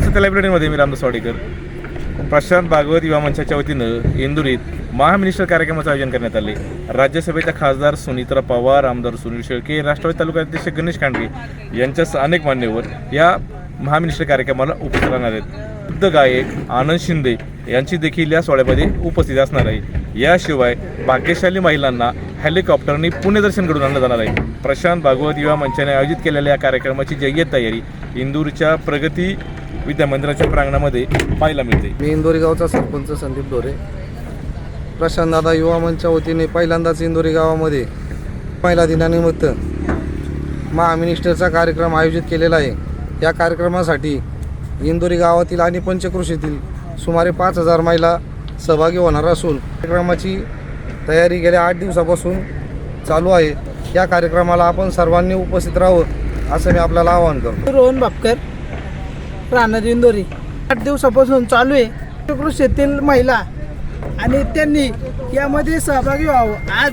नमस्ते लायब्ररीमध्ये मी रामदास वाडेकर. प्रशांत भागवत युवा मंचाच्या वतीनं इंदुरीत महामिनिस्टर कार्यक्रमाचं आयोजन करण्यात आले. राज्यसभेच्या खासदार सुनीत्रा पवार आमदार सुनील शेळके राष्ट्रवादी तालुका अध्यक्ष गणेश कांडे यांच्यासह अनेक मान्यवर या महामिनिस्टर कार्यक्रमाला उपस्थित राहणार आहेत. बुद्ध गायक आनंद शिंदे यांची देखील या सोहळ्यामध्ये उपस्थित असणार आहे. याशिवाय भाग्यशाली महिलांना हेलिकॉप्टरने पुणे दर्शन घडून आणलं जाणार आहे. प्रशांत भागवत युवा मंचाने आयोजित केलेल्या या कार्यक्रमाची जय्यत तयारी इंदूरच्या प्रगती विद्यामंदिराच्या प्रांगणामध्ये पाहायला मिळते. मी इंदोरी गावचा सरपंच संदीप ढोरे. प्रशांतदादा युवा मंचच्या वतीने पहिल्यांदाच इंदोरी गावामध्ये महिला दिनानिमित्त महामिनिस्टरचा कार्यक्रम आयोजित केलेला आहे. या कार्यक्रमासाठी इंदोरी गावातील आणि पंचकृषीतील सुमारे पाच हजार महिला सहभागी होणार असून कार्यक्रमाची तयारी गेल्या आठ दिवसापासून चालू आहे. या कार्यक्रमाला आपण सर्वांनी उपस्थित राहावं असं मी आपल्याला आवाहन करतो. रोहन बापकर राहणार इंदोरी आठ दिवसापासून चालू आहे. कृषीतील महिला आणि त्यांनी यामध्ये सहभागी व्हावं. आज